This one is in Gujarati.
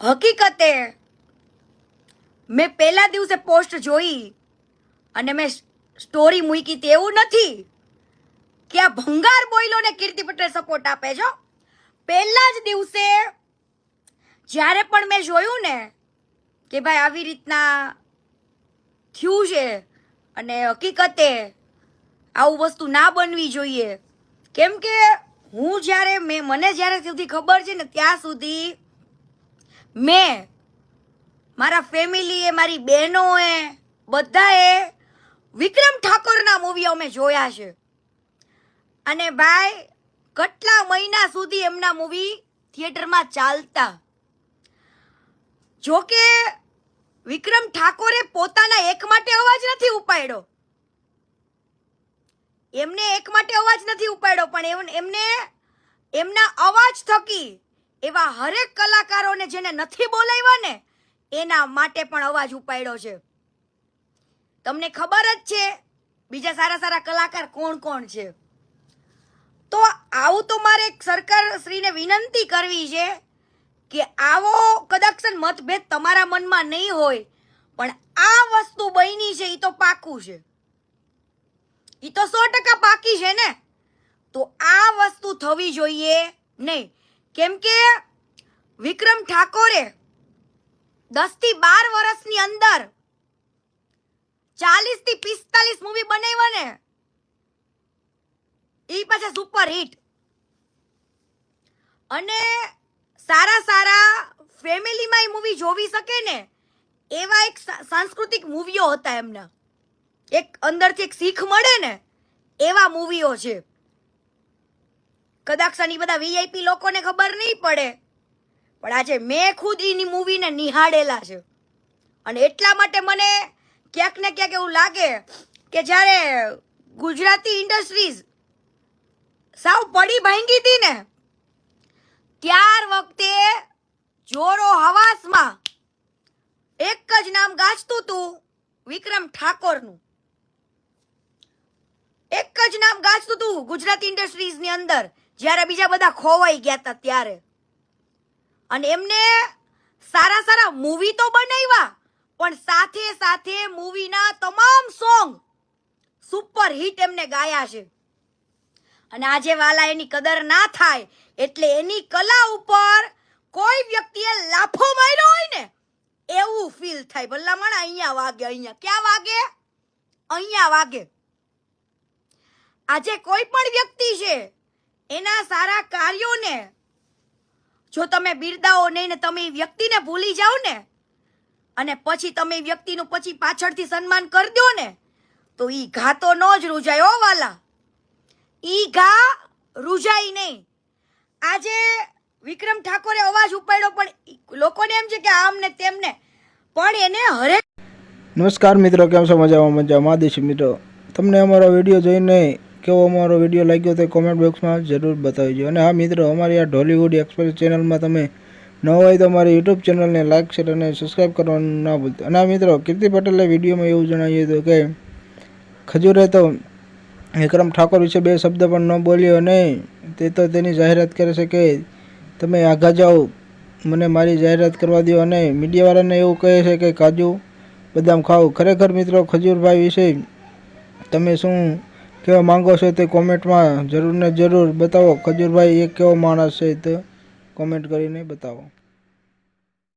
હકીકતે મેં પહેલા દિવસે પોસ્ટ જોઈ અને મેં સ્ટોરી મૂકી તે એવું નથી કે આ ભંગાર બોઈલોને કીર્તિ પટેલ સપોર્ટ આપે છો પહેલા જ દિવસે જ્યારે પણ મેં જોયું ને કે ભાઈ આવી રીતના થયું છે અને હકીકતે આવું વસ્તુ ના બનવી જોઈએ, કેમ કે હું જ્યારે મેં, મને જ્યારે સુધી ખબર છે ને, ત્યાં સુધી મેં, મારા ફેમિલીએ, મારી બહેનોએ, બધાએ વિક્રમ ઠાકોરના મૂવીઓ અમે જોયા છે. અને ભાઈ, કેટલા મહિના સુધી એમના મૂવી થિયેટરમાં ચાલતા? જોકે, વિક્રમ ઠાકોરે પોતાના એક માટે અવાજ નથી ઉપાડ્યો. એમને એક માટે અવાજ નથી ઉપાડ્યો, પણ એમ- એમને એમના અવાજ થકી એવા હરેક કલાકારોને જેને નથી બોલાવ્યા ને, એના માટે પણ અવાજ ઉપાડ્યો છે. તમને ખબર જ છે, બીજા સારા સારા કલાકાર કોણ કોણ છે? તો આવું તો મારે સરકાર શ્રીને વિનંતી કરવી છે કે આવો કદાચ મતભેદ તમારા મનમાં નહીં હોય, પણ આ વસ્તુ બની છે એ તો પાકું છે. એ તો સો ટકા પાકી છે ને? તો આ વસ્તુ થવી જોઈએ નહીં. કેમ કે વિક્રમ ઠાકોરે દસથી બાર વર્ષની અંદર ચાલીસથી પિસ્તાલીસ મૂવી બનાવ્યા ને એ પાછા સુપર હિટ અને સારા સારા ફેમિલીમાં એ મૂવી જોવી શકે ને, એવા એક સાંસ્કૃતિક મૂવીઓ હતા એમના. એક અંદરથી એક શીખ મળે ને, એવા મૂવીઓ છે. કદાચ આની બધા વીઆઈપી લોકોને ખબર નહીં પડે. પણ આજે મેં ખુદ એની મૂવીને નિહાળેલા છે. અને એટલા માટે મને ક્યાંક ને ક્યાંક એવું લાગે કે જ્યારે ગુજરાતી ઇન્ડસ્ટ્રીઝ સાવ પડી ભાંગી હતી ને, ત્યાર વખતે જોરો હવાસમાં એક જ નામ ગાજતું હતું વિક્રમ ઠાકોરનું. એક જ નામ ગાજતું હતું ગુજરાતી ઇન્ડસ્ટ્રીઝની અંદર. જ્યારે બીજા બધા ખોવાઈ ગયા હતા ત્યારે. અને એમને સારા સારા મૂવી તો બનાવ્યા, પણ સાથે સાથે મૂવીના તમામ સોંગ સુપર હિટ એમને ગાયા છે. અને આજે વાલા એની કદર ના થાય, એટલે એની કલા ઉપર કોઈ વ્યક્તિએ લાફો માર્યો હોય ને, એવું ફીલ થાય. ભલામણ અહીંયા વાગે, અહીંયા. ક્યાં વાગે? અહીંયા વાગે. આજે કોઈ પણ વ્યક્તિ છે એના સારા કાર્યોને. જો તમે બિરદાવો નહીં ને તમે એ વ્યક્તિને ભૂલી જાઓ ને, અને પછી તમે વ્યક્તિનું પછી પાછળથી સન્માન કરી દો ને, તો ઈ ઘા તો ન જ રૂજાય હો વાલા. ઈ ઘા રૂજાય નહીં. આજે વિક્રમ ઠાકોરે અવાજ ઉપાડ્યો, પણ લોકોને એમ છે કે આમ ને તેમને પણ એને હરે નમસ્કાર મિત્રો, કેમ છો? મજામાં મજામાં. દેશી મિત્રો, તમને અમારો વીડિયો જોઈને કેવો અમારો વીડિયો લાગ્યો તે કોમેન્ટ બોક્સમાં જરૂર બતાવજો. અને હા મિત્રો, અમારી આ ઢોલીવુડ એક્સપ્રેસ ચેનલમાં તમે ન હોય તો અમારી યુટ્યુબ ચેનલને લાઇક શેર અને સબસ્ક્રાઈબ કરવાનું ના ભૂલતા. અને હા મિત્રો, કીર્તિ પટેલે વિડીયોમાં એવું જણાવ્યું હતું કે, ખજૂરે તો વિક્રમ ઠાકોર વિશે બે શબ્દ પણ ન બોલ્યો અને તે તો તેની જાહેરાત કરે છે કે, તમે આઘા જાઓ, મને મારી જાહેરાત કરવા દો. અને મીડિયાવાળાને એવું કહે છે કે, કાજુ બદામ ખાવ ખરેખર મિત્રો, ખજૂરભાઈ વિશે તમે શું કહેવા માંગો છો તે કોમેન્ટમાં જરૂર ને જરૂર બતાવો. ખજૂરભાઈ, એક કેવો માણસ છે તે? કોમેન્ટ કરીને બતાવો.